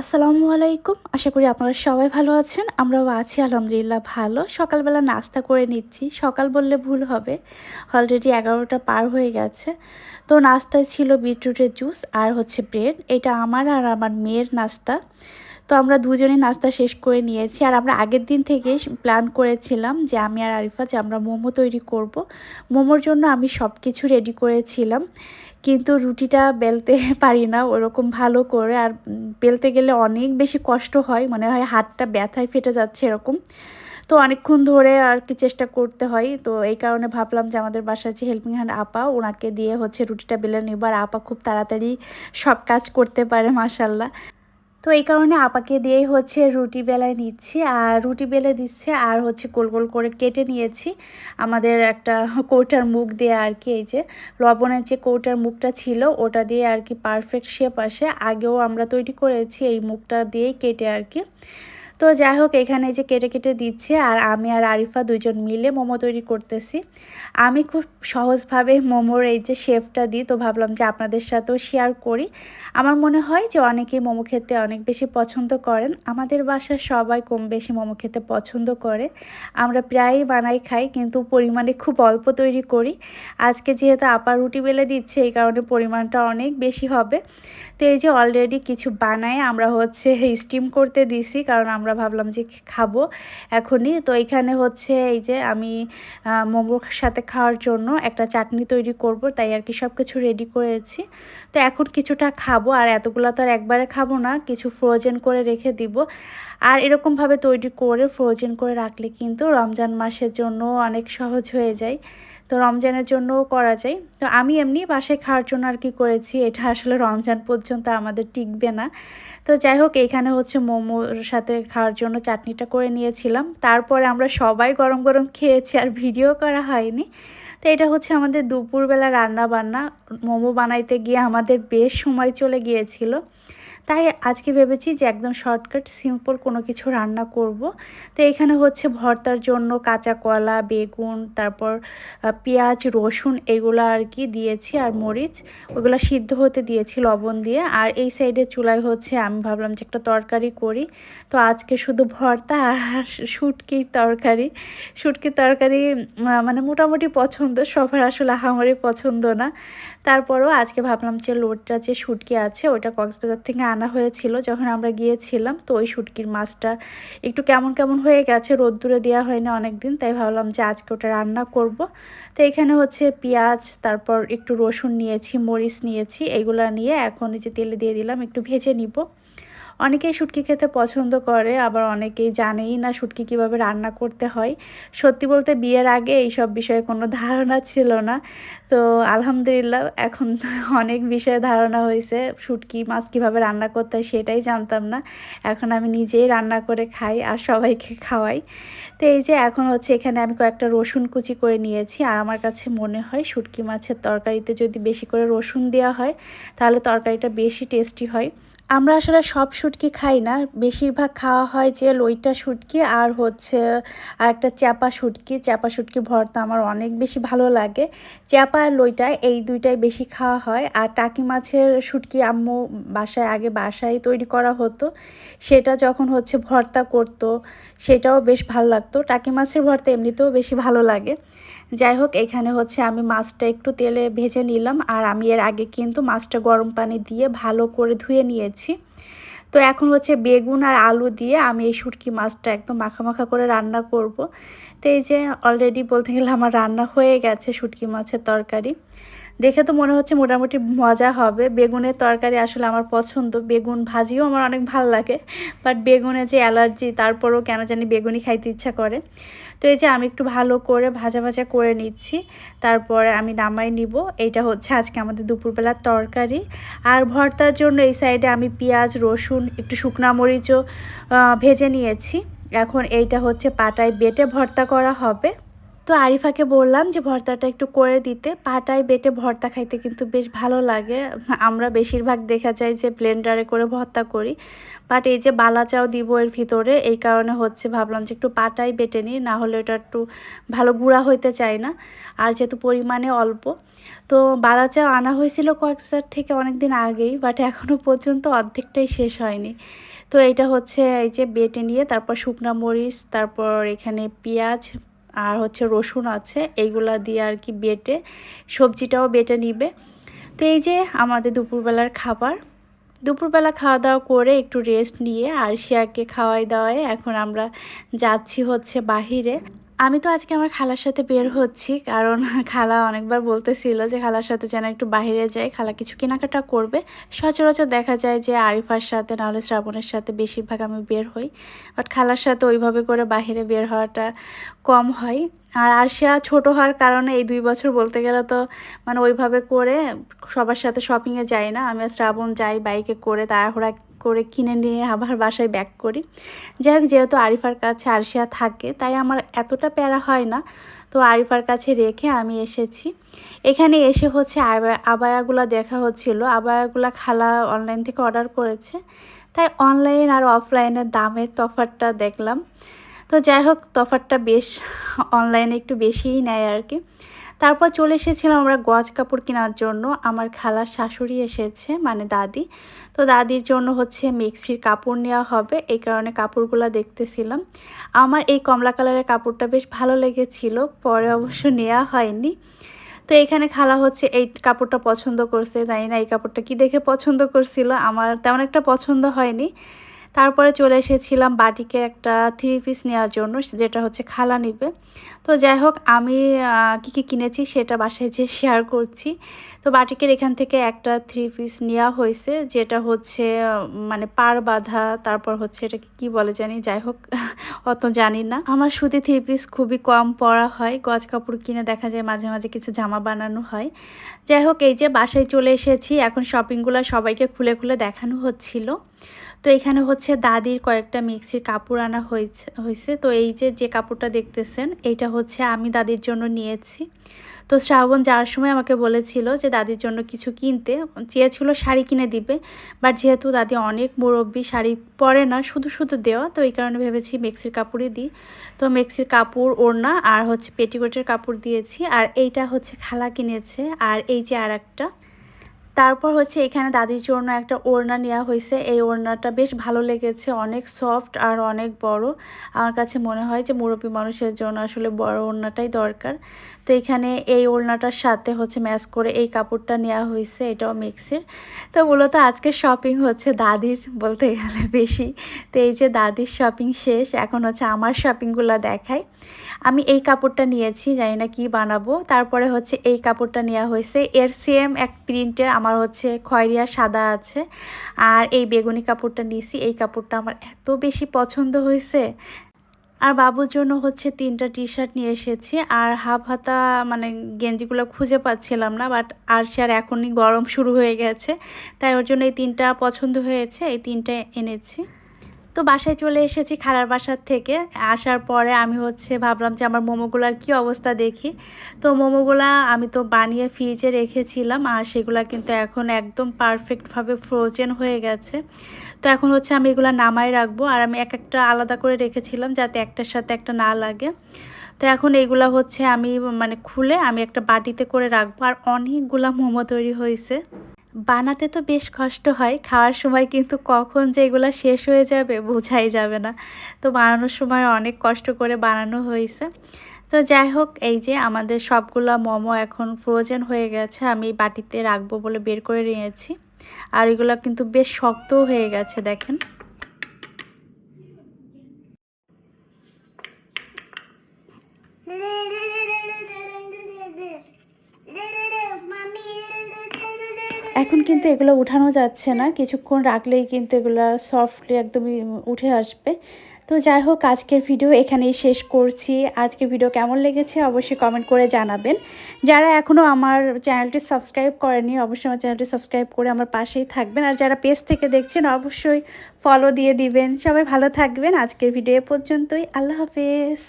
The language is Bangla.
আসসালামু আলাইকুম। আশা করি আপনারা সবাই ভালো আছেন। আমরাও আছি আলহামদুলিল্লাহ ভালো। সকালবেলা নাস্তা করে নিচ্ছি। সকাল বললে ভুল হবে। অলরেডি এগারোটা পার হয়ে গেছে। তো নাস্তায় ছিল বিটরুটের জুস আর হচ্ছে ব্রেড। এটা আমার আর আমার মেয়ের নাস্তা। তো আমরা দুজনে নাস্তা শেষ করে নিয়েছি। আর আমরা আগের দিন থেকে প্ল্যান করেছিলাম যে আমি আর আরিফা যে আমরা মোমো তৈরি করব। মোমোর জন্য আমি সব কিছু রেডি করেছিলাম। কিন্তু রুটিটা বেলতে পারি না, ওরকম ভালো করে। আর বেলতে গেলে অনেক বেশি কষ্ট হয়, মনে হয় হাতটা ব্যথায় ফেটে যাচ্ছে এরকম। তো অনেকক্ষণ ধরে আর কি চেষ্টা করতে হয়। তো এই কারণে ভাবলাম যে আমাদের বাসার যে হেল্পিং হ্যান্ড আপা, ওনাকে দিয়ে হচ্ছে রুটিটা বেলে নেবার আপা খুব তাড়াতাড়ি সব কাজ করতে পারে মাসাল্লাহ তো এই কারণে আপাকে দিয়েই হচ্ছে রুটি বেলায় নিচ্ছি, আর রুটি বেলে দিচ্ছে, আর হচ্ছে গোল গোল করে কেটে নিয়েছি। আমাদের একটা কৌটার মুখ দিয়ে আর কি, এই যে লবণের যে কৌটার মুখটা ছিল, ওটা দিয়ে আর কি পারফেক্ট শেপ আসে। আগেও আমরা তৈরি করেছি, এই মুখটা দিয়েই কেটে আর কি। তো যাই হোক, এখানে যে কেটে কেটে দিচ্ছে আর আমি আর আরিফা দুজন মিলে মোমো তৈরি করতেছি। আমি খুব সহজভাবে মোমোর এই যে শেফটা দিই, তো ভাবলাম যে আপনাদের সাথেও শেয়ার করি। আমার মনে হয় যে অনেকেই মোমো খেতে অনেক বেশি পছন্দ করেন। আমাদের বাসার সবাই কম বেশি মোমো খেতে পছন্দ করে। আমরা প্রায়ই বানাই খাই, কিন্তু পরিমাণে খুব অল্প তৈরি করি। আজকে যেহেতু আপার রুটি বেলে দিচ্ছে, এই কারণে পরিমাণটা অনেক বেশি হবে। তো এই যে অলরেডি কিছু বানায় আমরা হচ্ছে স্টিম করতে দিছি, কারণ আমরা ভাবলাম যে খাব এখনই। তো এখানে হচ্ছে এই যে আমি মোমোর সাথে খাওয়ার জন্য একটা চাটনি তৈরি করব, তাই আর কি সব কিছু রেডি করেছি। তো এখন কিছুটা খাব, আর এতগুলো তো আর একবারে খাব না, কিছু ফ্রোজেন করে রেখে দিব। আর এরকমভাবে তৈরি করে ফ্রোজেন করে রাখলে কিন্তু রমজান মাসের জন্য অনেক সহজ হয়ে যায়। তো রমজানের জন্যও করা যায়। তো আমি এমনি বাসায় খাওয়ার জন্য আর কি করেছি, এটা আসলে রমজান পর্যন্ত আমাদের টিকবে না। তো যাই হোক, এখানে হচ্ছে মোমোর সাথে খাওয়ার জন্য চাটনিটা করে নিয়েছিলাম। তারপরে আমরা সবাই গরম গরম খেয়েছি আর ভিডিও করা হয়নি। তো এটা হচ্ছে আমাদের দুপুরবেলা রান্না বান্না মোমো বানাইতে গিয়ে আমাদের বেশ সময় চলে গিয়েছিল। তাই আজকে ভেবেছি যে একদম শর্টকাট সিম্পল কোনো কিছু রান্না করব। তো এখানে হচ্ছে ভর্তার জন্য কাঁচা কলা, বেগুন, তারপর পেঁয়াজ, রসুন এগুলো আর কি দিয়েছি আর মরিচ। ওগুলো সিদ্ধ হতে দিয়েছি লবণ দিয়ে। আর এই সাইডে চুলায় হচ্ছে আমি ভাবলাম যে একটা তরকারি করি। তো আজকে শুধু ভর্তা আর শুটকির তরকারি। শুটকির তরকারি মানে মোটামুটি পছন্দ, সবার আসলে আহামরি পছন্দ না। তারপরও আজকে ভাবলাম যে লোডটা যে শুটকি আছে ওটা কক্সবাজার থেকে আনা হয়েছিল যখন আমরা গিয়েছিলাম, তো ওই শুটকির মাছটা একটু কেমন কেমন হয়ে গেছে রোদ্দুরে দেওয়া হয়নি অনেক দিন তাই ভাবলাম যে আজকে ওটা রান্না করব। তো এখানে হচ্ছে পেঁয়াজ, তারপর একটু রসুন নিয়েছি, মরিচ নিয়েছি, এগুলো নিয়ে এখন যে তেলে দিয়ে দিলাম, একটু ভেজে নিব। অনেকেই শুটকি খেতে পছন্দ করে, আবার অনেকেই জানেই না শুটকি কীভাবে রান্না করতে হয়। সত্যি বলতে বিয়ের আগে এই সব বিষয়ে কোনো ধারণা ছিল না। তো আলহামদুলিল্লাহ এখন অনেক বিষয়ে ধারণা হয়েছে, শুটকি মাছ কীভাবে রান্না করতে হয় সেটাই জানতাম না। এখন আমি নিজেই রান্না করে খাই আর সবাইকে খাওয়াই। তো এই যে এখন হচ্ছে এখানে আমি কয়েকটা রসুন কুচি করে নিয়েছি, আর আমার কাছে মনে হয় শুটকি মাছের তরকারিতে যদি বেশি করে রসুন দেওয়া হয়, তাহলে তরকারিটা বেশি টেস্টি হয়। আমরা আসলে সব শুটকি খাই না। বেশিরভাগ খাওয়া হয় যে লইটা শুটকি আর হচ্ছে আর একটা চ্যাপা শুটকি। চ্যাপা শুটকি ভর্তা আমার অনেক বেশি ভালো লাগে। চ্যাপা আর লইটা এই দুইটাই বেশি খাওয়া হয়। আর টাকি মাছের শুটকি আম্মু বাসায় আগে বাসায় তৈরি করা হতো। সেটা যখন হচ্ছে ভর্তা করতো, সেটাও বেশ ভালো লাগতো। টাকি মাছের ভর্তা এমনিতেও বেশি ভালো লাগে। যাই হোক এখানে হচ্ছে আমি মাছটা একটু তেলে ভেজে নিলাম আর আমি এর আগে কিন্তু মাছটা গরম পানি দিয়ে ভালো করে ধুয়ে নিয়েছি। তো এখন হচ্ছে বেগুন আর আলু দিয়ে আমি এই শুটকি মাছটা একদম মাখা মাখা করে রান্না করব। তো এই যে অলরেডি বলতে গেলে আমার রান্না হয়ে গেছে শুটকি মাছের তরকারি। দেখে তো মনে হচ্ছে মোটামুটি মজা হবে। বেগুনের তরকারি আসলে আমার পছন্দ। বেগুন ভাজিও আমার অনেক ভালো লাগে। বাট বেগুনে যে অ্যালার্জি, তারপরও কেন জানি বেগুনি খাইতে ইচ্ছা করে। তো এই যে আমি একটু ভালো করে ভাজা ভাজা করে নিচ্ছি। তারপরে আমি নামাই নিব। এইটা হচ্ছে আজকে আমাদের দুপুরবেলার তরকারি। আর ভর্তার জন্য এই সাইডে আমি পেঁয়াজ, রসুন, একটু শুকনা মরিচও ভেজে নিয়েছি। এখন এইটা হচ্ছে পাটায় বেটে ভর্তা করা হবে। তো আরিফাকে বললাম যে ভর্তাটা একটু করে দিতে। পাটায় বেটে ভর্তা খাইতে কিন্তু বেশ ভালো লাগে। আমরা বেশিরভাগ দেখা যায় যে ব্লেন্ডারে করে ভর্তা করি। বাট এই যে বালাচাও দিব এর ভিতরে, এই কারণে হচ্ছে ভাবলাম যে একটু পাটাই বেটে নিই, না হলে ওটা একটু ভালো গুঁড়া হইতে চায় না। আর যেহেতু পরিমাণে অল্প, তো বালাচাও আনা হয়েছিল কয়েকসার থেকে অনেক দিন আগেই বাট এখনও পর্যন্ত অর্ধেকটাই শেষ হয়নি। তো এটা হচ্ছে এই যে বেটে নিয়ে, তারপর শুকনা মরিচ, তারপর এখানে পেঁয়াজ আর হচ্ছে রসুন আছে এইগুলা দিয়ে আর কি বেটে, সবজিটাও বেটে নিবে। তো এই যে আমাদের দুপুরবেলার খাবার, দুপুরবেলা খাওয়া দাওয়া করে একটু রেস্ট নিয়ে আর শিয়াকে খাওয়াই দাওয়ায় এখন আমরা যাচ্ছি হচ্ছে বাহিরে। আমি তো আজকে আমার খালার সাথে বের হচ্ছি, কারণ খালা অনেকবার বলতেছিল যে খালার সাথে যেন একটু বাহিরে যাই খালা কিছু কেনাকাটা করবে। সচরাচর দেখা যায় যে আরিফার সাথে, নাহলে শ্রাবণের সাথে বেশিরভাগ আমি বের হই। বাট খালার সাথে ওইভাবে করে বাহিরে বের হওয়াটা কম হয়। আর আরশিয়া ছোট হওয়ার কারণে এই দুই বছর বলতে গেলে তো মানে ওইভাবে করে সবার সাথে শপিংয়ে যাই না। আমি শ্রাবণ যাই বাইকে করে, তাড়াহুড়া করে কিনে নিয়ে আবার বাসায় ব্যাক করি। যাই হোক যেহেতু আরিফার কাছে আরশিয়া থাকে, তাই আমার এতটা প্যারা হয় না। তো আরিফার কাছে রেখে আমি এসেছি। এখানে এসে হচ্ছে আবায়াগুলো দেখা হচ্ছিল। আবায়াগুলো খালা অনলাইন থেকে অর্ডার করেছে। তাই অনলাইন আর অফলাইনের দামের তফাতটা দেখলাম। তো যাই হোক তফাতটা বেশ অনলাইনে একটু বেশিই নেয় আর কি। তারপর চলে এসেছিলাম আমরা গজ কাপড় কেনার জন্য। আমার খালার শাশুড়ি এসেছে মানে দাদি। তো দাদির জন্য হচ্ছে মিক্সির কাপড় নেওয়া হবে, এই কারণে কাপড়গুলো দেখতেছিলাম। আমার এই কমলা কালারের কাপড়টা বেশ ভালো লেগেছিল, পরে অবশ্য নেওয়া হয়নি। তো এখানে খালা হচ্ছে এই কাপড়টা পছন্দ করছে, জানি না এই কাপড়টা কি দেখে পছন্দ করছিল, আমার তেমন একটা পছন্দ হয়নি। তারপরে চলে এসেছিলাম বাটিকে একটা থ্রি পিস নেওয়ার জন্য, যেটা হচ্ছে খালা নিবে। তো যাই হোক, আমি কী কী কিনেছি সেটা বাসায় যে শেয়ার করছি। তো বাটিকের এখান থেকে একটা থ্রি পিস নেওয়া হয়েছে, যেটা হচ্ছে মানে পার বাঁধা, তারপর হচ্ছে এটা কি বলে জানি, যাই হোক, অত জানি না। আমার সুতি থ্রি পিস খুবই কম পরা হয়, গজ কাপড় কিনে দেখা যায় মাঝে মাঝে কিছু জামা বানানো হয়। যাই হোক, এই যে বাসায় চলে এসেছি, এখন শপিংগুলো সবাইকে খুলে খুলে দেখানো হচ্ছিল। তো এখানে হচ্ছে দাদির কয়েকটা মিক্সির কাপড় আনা হয়েছে হয়েছে। তো এই যে যে কাপড়টা দেখতেছেন, এইটা হচ্ছে আমি দাদির জন্য নিয়েছি। তো শ্রাবণ যাওয়ার সময় আমাকে বলেছিল যে, দাদির জন্য কিছু কিনতে। চেয়েছিল শাড়ি কিনে দিবে, বাট যেহেতু দাদি অনেক মুরব্বী, শাড়ি পরে না, শুধু শুধু দেওয়া। তো এই কারণে ভেবেছি মেক্সির কাপড়ই দিই। তো মেক্সির কাপড়, ওড়না আর হচ্ছে পেটিকোটের কাপড় দিয়েছি। আর এইটা হচ্ছে খালা কিনেছে। আর এই যে আর একটা তারপর হচ্ছে এখানে দাদির জন্য একটা ওড়না নেওয়া হয়েছে। এই ওড়নাটা বেশ ভালো লেগেছে, অনেক সফট আর অনেক বড়। আমার কাছে মনে হয় যে মুরব্বী মানুষের জন্য আসলে বড় ওড়নাটাই দরকার। তো এখানে এই ওড়নাটার সাথে হচ্ছে ম্যাচ করে এই কাপড়টা নেওয়া হয়েছে, এটাও মিক্সির। তো মূলত আজকে শপিং হচ্ছে দাদির বলতে গেলে বেশি। তো এই যে দাদির শপিং শেষ, এখন হচ্ছে আমার শপিংগুলো দেখাই আমি এই কাপড়টা নিয়েছি, জানি না কি বানাবো। তারপরে হচ্ছে এই কাপড়টা নেওয়া হয়েছে। এর সেম এক প্রিন্টের আমার হচ্ছে খয়রিয়া সাদা আছে। আর এই বেগুনি কাপড়টা নিয়েছি, এই কাপড়টা আমার এত বেশি পছন্দ হয়েছে। আর বাবুর জন্য হচ্ছে তিনটা টি শার্ট নিয়ে এসেছি। আর হাফ হাতা মানে গেঞ্জিগুলো খুঁজে পাচ্ছিলাম না বাট আর সে আর এখনই গরম শুরু হয়ে গেছে। তাই ওর জন্য এই তিনটা পছন্দ হয়েছে, এই তিনটা এনেছি। তো বাসায় চলে এসেছি খালার বাসার থেকে। আসার পরে আমি হচ্ছে ভাবলাম যে আমার মোমোগুলার কি অবস্থা দেখি। তো মোমোগুলা আমি তো বানিয়ে ফ্রিজে রেখেছিলাম আর সেগুলা কিন্তু এখন একদম পারফেক্টভাবে ফ্রোজেন হয়ে গেছে। তো এখন হচ্ছে আমি এগুলো নামাই রাখব আর আমি এক একটা আলাদা করে রেখেছিলাম যাতে একটার সাথে একটা না লাগে। তো এখন এইগুলা হচ্ছে আমি মানে খুলে আমি একটা বাটিতে করে রাখব। আর অনেকগুলা মোমো তৈরি হয়েছে। বানাতে তো বেশ কষ্ট হয়, খাওয়ার সময় কিন্তু কখন যে এগুলো শেষ হয়ে যাবে বোঝাই যাবে না। তো বানানোর সময় অনেক কষ্ট করে বানানো হয়েছে। তো যাই হোক, এই যে আমাদের সবগুলো মোমো এখন ফ্রোজেন হয়ে গেছে, আমি বাটিতে রাখব বলে বের করে নিয়েছি। আর এগুলো কিন্তু বেশ শক্ত হয়ে গেছে, দেখেন। কিন্তু এগুলো উঠানো যাচ্ছে না। কিছুক্ষণ রাখলেই কিন্তু এগুলো সফটলি একদমই উঠে আসবে। তো যাই হোক, আজকের ভিডিও এখানেই শেষ করছি। আজকের ভিডিও কেমন লেগেছে অবশ্যই কমেন্ট করে জানাবেন। যারা এখনও আমার চ্যানেলটি সাবস্ক্রাইব করেনি, অবশ্যই আমার চ্যানেলটি সাবস্ক্রাইব করে আমার পাশেই থাকবেন। আর যারা পেজ থেকে দেখছেন, অবশ্যই ফলো দিয়ে দিবেন। সবাই ভালো থাকবেন। আজকের ভিডিও পর্যন্তই। আল্লাহ হাফেজ।